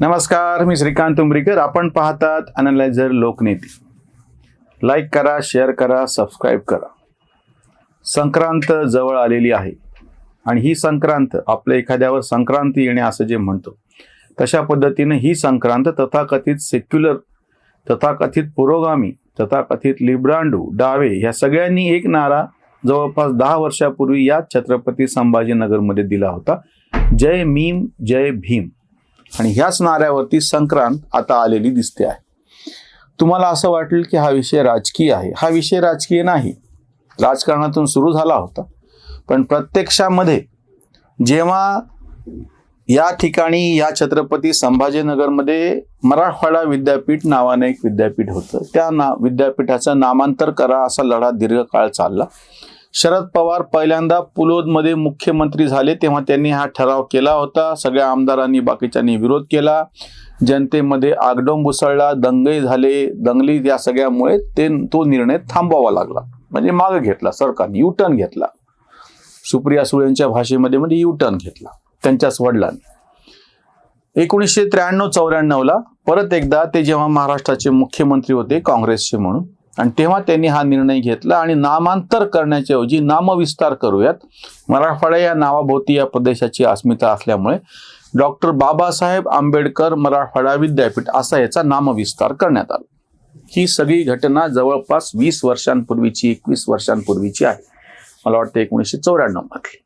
नमस्कार मी श्रीकांत उमरीकर. आपण पाहतात अनालायझर लोकनेती. लाईक करा शेअर करा सबस्क्राईब करा. संक्रांत जवळ आलेली आहे. आणि ही संक्रांत आपल्या एखाद्यावर संक्रांती येणे असं जे म्हणतो तशा पद्धतीने ही संक्रांत तथाकथित सेक्युलर तथाकथित पुरोगामी तथाकथित लिब्रांडू डावे ह्या सगळ्यांनी एक नारा जवळपास दहा वर्षापूर्वी या छत्रपती संभाजीनगरमध्ये दिला होता. जय मीम जय भीम. आणि ह्याच नाऱ्यावरती संक्रांत आता आलेली दिसते आहे. तुम्हाला असं वाटेल की हा विषय राजकीय आहे. हा विषय राजकीय नाही. राजकारणातून सुरू झाला होता. पण प्रत्यक्षामध्ये जेव्हा या ठिकाणी या छत्रपती संभाजीनगरमध्ये मराठवाडा विद्यापीठ नावाने एक विद्यापीठ होतं. त्या ना विद्यापीठाचं नामांतर करा असा लढा दीर्घकाळ चालला. शरद पवार पहिल्यांदा पुलोदमध्ये मुख्यमंत्री झाले तेव्हा त्यांनी हा ठराव केला होता. सगळ्या आमदारांनी बाकीच्यांनी विरोध केला. जनतेमध्ये आगडोंब उसळला दंगई झाले. दंगली या सगळ्यामुळे ते तो निर्णय थांबवावा लागला. म्हणजे मागे घेतला सरकारने युटर्न घेतला. सुप्रिया सुळेंच्या भाषेमध्ये म्हणजे युटर्न घेतला त्यांच्याच वडिलांनी. एकोणीसशे त्र्याण्णव चौऱ्याण्णवला परत एकदा ते जेव्हा महाराष्ट्राचे मुख्यमंत्री होते काँग्रेसचे म्हणून आणि तेव्हा त्यांनी हा निर्णय घेतला आणि नामांतर करण्याच्याऐवजी नामविस्तार करूयात. मराठवाडा या नावाभोवती या प्रदेशाची अस्मिता असल्यामुळे डॉक्टर बाबासाहेब आंबेडकर मराठवाडा विद्यापीठ असा याचा नामविस्तार करण्यात आला. ही सगळी घटना जवळपास वीस वर्षांपूर्वीची एकवीस वर्षांपूर्वीची आहे. मला वाटतं एकोणीसशे चौऱ्याण्णव मधली.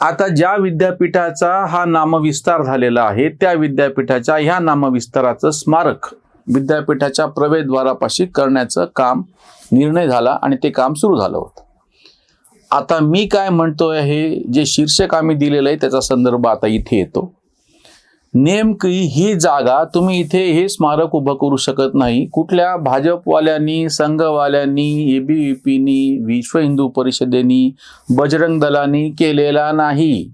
आता ज्या विद्यापीठाचा हा नामविस्तार झालेला आहे त्या विद्यापीठाच्या ह्या नामविस्ताराचं स्मारक विद्यापीठाच्या प्रवेशद्वारापाशी करण्याचं काम निर्णय झाला आणि ते काम सुरू झालं होतं. आता मी काय म्हणतोय हे जे शीर्षक आम्ही दिलेलं आहे त्याचा संदर्भ आता इथे येतो. नेमकी ही जागा तुम्ही इथे हे स्मारक उभं करू शकत नाही. कुठल्या भाजपवाल्यांनी संघवाल्यांनी एबीव्हीपीनी विश्व हिंदू परिषदेनी बजरंग दलानी केलेला नाही.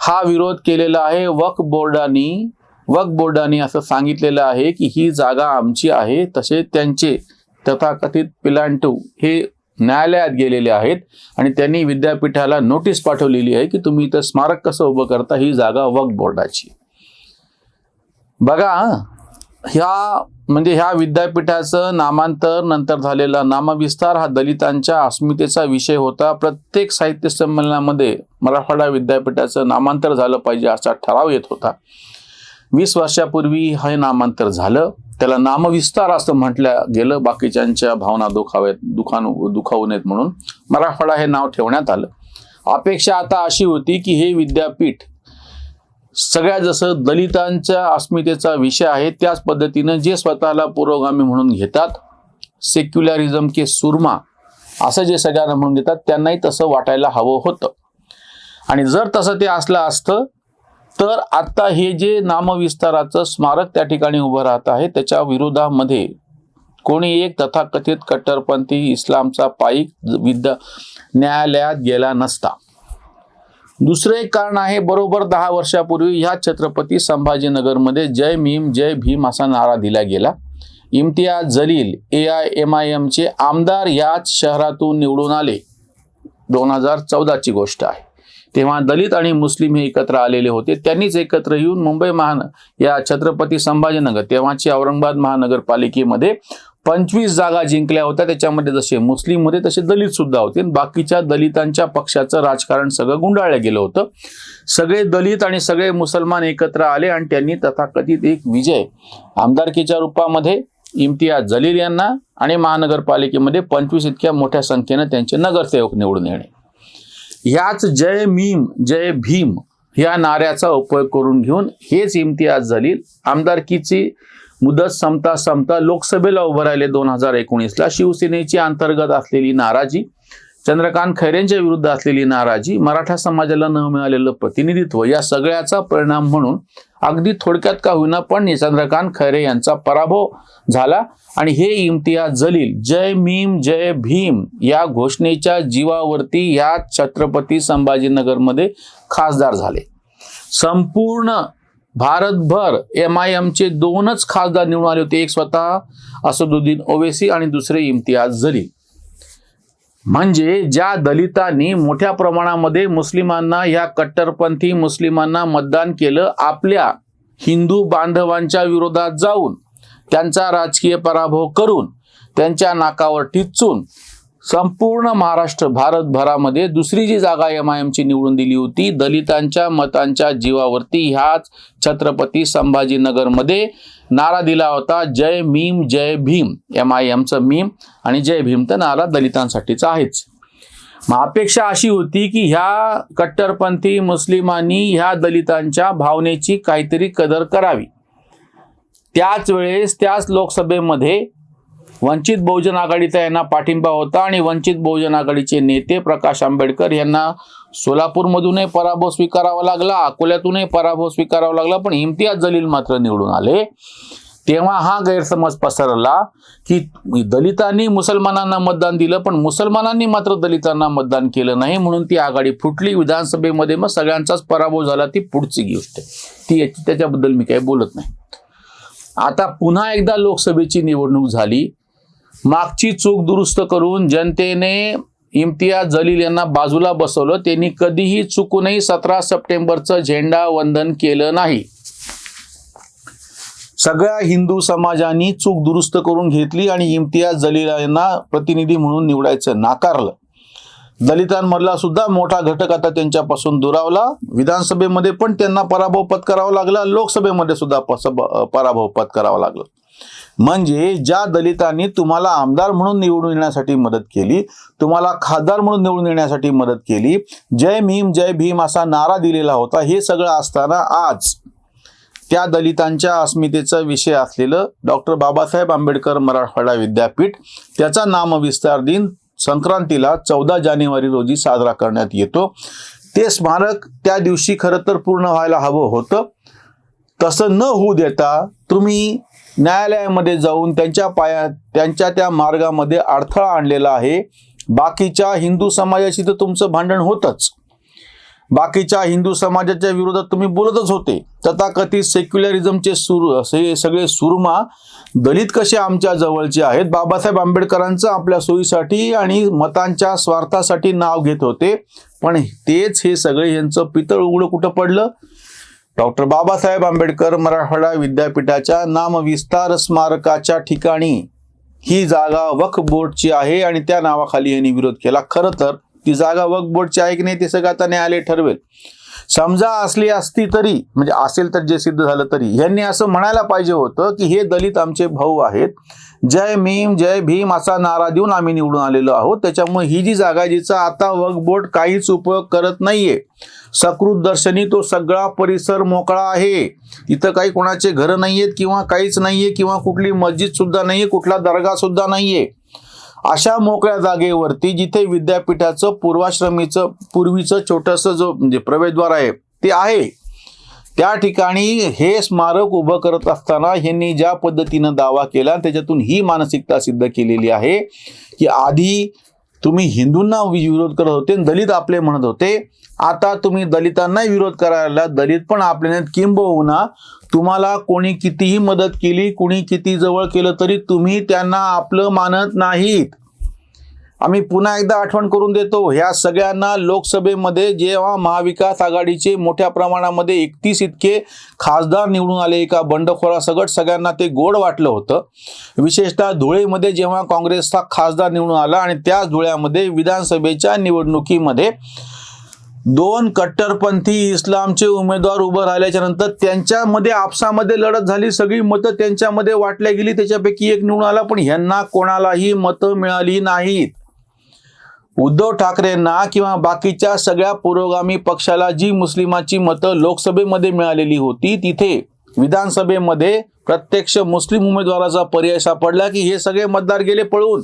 हा विरोध केलेला आहे वक्फ बोर्डानी. वक्फ बोर्डाने असं सांगितलेलं आहे की ही जागा आमची आहे तसे त्यांचे तथाकथित पिलांटू हे न्यायालयात गेलेले आहेत आणि त्यांनी विद्यापीठाला नोटीस पाठवलेली आहे की तुम्ही इथं स्मारक कसं उभं करता ही जागा वक्फ बोर्डाची बघा ह्या म्हणजे ह्या विद्यापीठाचं नामांतर नंतर झालेला नामविस्तार हा दलितांच्या अस्मितेचा विषय होता. प्रत्येक साहित्य संमेलनामध्ये मराठवाडा विद्यापीठाचं नामांतर झालं पाहिजे असा ठराव येत होता. वीस वर्षापूर्वी हे नामांतर झालं. त्याला नामविस्तार असं म्हटलं गेलं. बाकीच्यांच्या भावना दुखावेत दुखान दुखावू नयेत म्हणून मराठवाडा हे नाव ठेवण्यात आलं. अपेक्षा आता अशी होती की हे विद्यापीठ सगळ्या जसं दलितांच्या अस्मितेचा विषय आहे त्याच पद्धतीनं जे स्वतःला पुरोगामी म्हणून घेतात सेक्युलरिझम के सुरमा असं जे सगळ्यांना म्हणून घेतात त्यांनाही तसं वाटायला हवं होतं. आणि जर तसं ते असलं असतं तर आता हे जे नामविस्ताराचं स्मारक त्या ठिकाणी उभं राहत आहे त्याच्या विरोधामध्ये कोणी एक तथाकथित कट्टरपंथी इस्लामचा पाईक विद्या न्यायालयात गेला नसता. दुसरं एक कारण आहे बरोबर दहा वर्षापूर्वी ह्या छत्रपती संभाजीनगरमध्ये जय भीम जय भीम असा नारा दिला गेला. Imtiaz Jaleel A I M I M आमदार याच शहरातून निवडून आले. दोन हजार चौदाची गोष्ट आहे. तेव्हा दलित आणि मुस्लिम हे एकत्र आलेले होते. त्यांनीच एकत्र येऊन मुंबई महान या छत्रपती संभाजीनगर तेव्हाची औरंगाबाद महानगरपालिकेमध्ये पंचवीस जागा जिंकल्या होत्या. त्याच्यामध्ये जसे मुस्लिम होते तसे दलित सुद्धा होते. आणि बाकीच्या दलितांच्या पक्षाचं राजकारण सगळं गुंडाळलं गेलं होतं. सगळे दलित आणि सगळे मुसलमान एकत्र आले आणि त्यांनी तथाकथित एक विजय आमदारकीच्या रूपामध्ये इम्तियाज जलील यांना आणि महानगरपालिकेमध्ये पंचवीस इतक्या मोठ्या संख्येनं त्यांचे नगरसेवक निवडून येणे. ह्याच जय मीम जय भीम या नाऱ्याचा उपयोग करून घेऊन हेच इम्तियाज जलील आमदारकीची मुदत संपता संपता लोकसभेला उभं राहिले दोन हजार एकोणीसला. शिवसेनेची अंतर्गत असलेली नाराजी चंद्रकांत खैरेंच्या विरुद्ध असलेली नाराजी मराठा समाजाला न मिळालेलं प्रतिनिधित्व या सगळ्याचा परिणाम म्हणून अगदी थोडक्यात का होईना पण चंद्रकांत खैरे यांचा पराभव झाला. आणि हे इम्तियाज जलील जय मीम जय भीम या घोषणेच्या जीवावरती या छत्रपती संभाजीनगरमध्ये खासदार झाले. संपूर्ण भारतभर एम आय एमचे दोनच खासदार निवडून आले होते एक स्वतः असदुद्दीन ओवेसी आणि दुसरे इम्तियाज जलील. म्हणजे ज्या दलितांनी मोठ्या प्रमाणामध्ये मुस्लिमांना या कट्टरपंथी मुस्लिमांना मतदान केलं आपल्या हिंदू बांधवांच्या विरोधात जाऊन त्यांचा राजकीय पराभव करून त्यांच्या नाकावर टिचून संपूर्ण महाराष्ट्र भारतभरामध्ये दुसरी जी जागा एम आय एमची निवडून दिली होती दलितांच्या मतांच्या जीवावरती ह्याच छत्रपती संभाजीनगरमध्ये नारा दिला होता. जय भीम जय भीम. एम आय एमचं मीम आणि जय भीम तर नारा दलितांसाठीचा आहेच. मग अपेक्षा अशी होती की ह्या कट्टरपंथी मुस्लिमांनी ह्या दलितांच्या भावनेची काहीतरी कदर करावी. त्याच वेळेस त्याच लोकसभेमध्ये वंचित बहुजन आघाडीचा यांना पाठिंबा होता आणि वंचित बहुजन आघाडीचे नेते प्रकाश आंबेडकर यांना सोलापूरमधूनही पराभव स्वीकारावा लागला अकोल्यातूनही पराभव स्वीकारावा लागला पण इम्तियाज जलील मात्र निवडून आले. तेव्हा हा गैरसमज पसरला की दलितांनी मुसलमानांना मतदान दिलं पण मुसलमानांनी मात्र दलितांना मतदान केलं नाही म्हणून ती आघाडी फुटली. विधानसभेमध्ये मग सगळ्यांचाच पराभव झाला ती पुढची गोष्ट आहे. ती याची त्याच्याबद्दल मी काही बोलत नाही. आता पुन्हा एकदा लोकसभेची निवडणूक झाली. मागची चूक दुरुस्त करून जनतेने इम्तियाज जलील यांना बाजूला बसवलं. त्यांनी कधीही चुकूनही सतरा सप्टेंबरचं झेंडा वंदन केलं नाही. सगळ्या हिंदू समाजाने चूक दुरुस्त करून घेतली आणि इम्तियाज जलील यांना प्रतिनिधी म्हणून निवडायचं नाकारलं. दलितांमधला सुद्धा मोठा घटक आता त्यांच्यापासून दुरावला. विधानसभेमध्ये पण त्यांना पराभव पत्करावा लागला. लोकसभेमध्ये सुद्धा पराभव पत्करावा लागला. म्हणजे ज्या दलितांनी तुम्हाला आमदार म्हणून निवडून येण्यासाठी मदत केली तुम्हाला खासदार म्हणून निवडून येण्यासाठी मदत केली जय भीम जय भीम असा नारा दिलेला होता हे सगळं असताना आज त्या दलितांच्या अस्मितेचा विषय असलेलं डॉक्टर बाबासाहेब आंबेडकर मराठवाडा विद्यापीठ त्याचा नामविस्तार दिन संक्रांतीला चौदा जानेवारी रोजी साजरा करण्यात येतो. ते स्मारक त्या दिवशी खरं तर पूर्ण व्हायला हवं होतं. तसं न होऊ देता तुम्ही न्यायालयामध्ये जाऊन त्यांच्या पाया त्यांच्या त्या मार्गामध्ये अडथळा आणलेला आहे. बाकीच्या हिंदू समाजाशी तर तुमचं भांडण होतच. बाकीच्या हिंदू समाजाच्या विरोधात तुम्ही बोलतच होते. तथाकथित सेक्युलरिझमचे सुर असे सगळे सुरमा दलित कसे आमच्या जवळचे आहेत? बाबासाहेब आंबेडकरांचं आपल्या सोयीसाठी आणि मतांच्या स्वार्थासाठी नाव घेत होते. पण तेच हे सगळे यांचं पितळ उघडं कुठं पडलं? डॉक्टर बाबासाहेब आंबेडकर मराठवाडा विद्यापीठाच्या नामविस्तार स्मारकाच्या ठिकाणी ही जागा वक्फ बोर्डची आहे आणि त्या नावाखाली यांनी विरोध केला. खरं तर ती जागा वक्फ बोर्डची आहे की नाही ते सगळं आता न्यायालय ठरवेल. समजा असली असती तरी म्हणजे असेल तर जे सिद्ध झालं तरी यांनी असं म्हणायला पाहिजे होतं की हे दलित आमचे भाऊ आहेत. जय भीम जय भीम असा नारा देऊन आम्ही निवडून आलेलो आहोत. त्याच्यामुळे ही जी जागा जिचा आता वगबोट काहीच उपयोग करत नाहीये. सकृत दर्शनी तो सगळा परिसर मोकळा आहे. इथं काही कोणाचे घरं नाहीयेत किंवा काहीच नाहीये किंवा कुठली मस्जिद सुद्धा नाहीये कुठला दर्गा सुद्धा नाहीये. अशा मोकळ्या जागेवरती जिथे विद्यापीठाचं पूर्वाश्रमीचं पूर्वीचं छोटंसं जो म्हणजे प्रवेशद्वार आहे ते आहे. त्या ठिकाणी हे स्मारक उभं करत असताना ह्यांनी ज्या पद्धतीनं दावा केला त्याच्यातून ही मानसिकता सिद्ध केलेली आहे की आधी तुम्ही हिंदूंना विरोध करत होते आणि दलित आपले म्हणत होते आता तुम्ही दलितांनाही विरोध करायला दलित पण आपले नाहीत किंबहुना तुम्हाला कोणी कितीही मदत केली कोणी किती जवळ केलं तरी तुम्ही त्यांना आपलं मानत नाहीत. आम्ही पुन्हा एकदा आठवण करून देतो ह्या सगळ्यांना लोकसभेमध्ये जेव्हा महाविकास आघाडीचे मोठ्या प्रमाणामध्ये एकतीस इतके खासदार निवडून आले एका बंडखोरासगट सगळ्यांना ते गोड वाटलं होतं. विशेषतः धुळेमध्ये जेव्हा काँग्रेसचा खासदार निवडून आला आणि त्याच धुळ्यामध्ये विधानसभेच्या निवडणुकीमध्ये दोन कट्टरपंथी इस्लामचे उमेदवार उभं राहिल्याच्या नंतर त्यांच्यामध्ये आपसामध्ये लढत झाली. सगळी मतं त्यांच्यामध्ये वाटल्या गेली. त्याच्यापैकी एक निवडून आला पण ह्यांना कोणालाही मतं मिळाली नाहीत. उद्धव ठाकरेंना किंवा बाकीच्या सगळ्या पुरोगामी पक्षाला जी मुस्लिमाची मतं लोकसभेमध्ये मिळालेली होती तिथे विधानसभेमध्ये प्रत्यक्ष मुस्लिम उमेदवाराचा पर्याय सापडला की हे सगळे मतदार गेले पळून.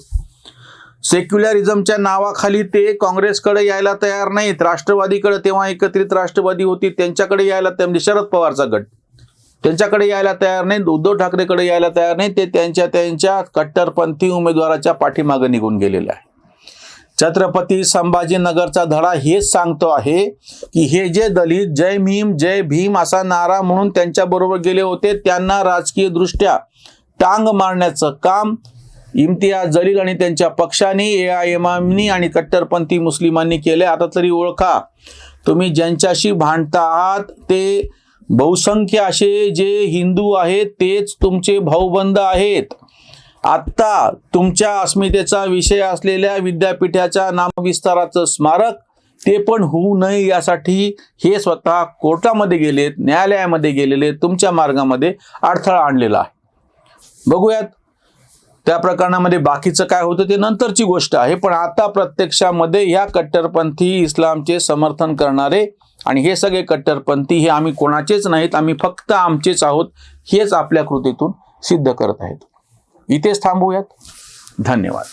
सेक्युलरिझमच्या नावाखाली ते काँग्रेसकडे यायला तयार नाहीत. राष्ट्रवादीकडे तेव्हा एकत्रित राष्ट्रवादी होती. त्यांच्याकडे यायला त्या- म्हणजे शरद पवारचा गट. त्यांच्याकडे यायला तयार नाही उद्धव ठाकरेकडे यायला तयार नाही ते त्यांच्या त्यांच्या कट्टरपंथी उमेदवाराच्या पाठीमागे निघून गेलेले आहे. छत्रपती संभाजीनगरचा धडा हेच सांगतो आहे की हे जे दलित जय भीम जय भीम असा नारा म्हणून त्यांच्याबरोबर गेले होते. त्यांना राजकीय दृष्ट्या टांग मारण्याचं काम इम्तियाज जलील आणि त्यांच्या पक्षाने ए आय एमनी आणि कट्टरपंथी मुस्लिमांनी केले आता तरी ओळखा. तुम्ही ज्यांच्याशी भांडता आहात ते बहुसंख्य असे जे हिंदू आहेत तेच तुमचे भाऊबंद आहेत. आत्ता तुमच्या अस्मितेचा विषय असलेल्या विद्यापीठाच्या नामविस्ताराचं स्मारक ते पण होऊ नये यासाठी हे स्वतः कोर्टामध्ये गेलेत न्यायालयामध्ये गेलेले तुमच्या मार्गामध्ये अडथळा आणलेला आहे. बघूयात त्या प्रकरणामध्ये बाकीचं काय होतं ते नंतरची गोष्ट आहे पण आता प्रत्यक्षामध्ये या कट्टरपंथी इस्लामचे समर्थन करणारे आणि हे सगळे कट्टरपंथी हे आम्ही कोणाचेच नाहीत आम्ही फक्त आमचेच आहोत हेच आपल्या कृतीतून सिद्ध करत आहेत. इथेच थांबूयात. धन्यवाद.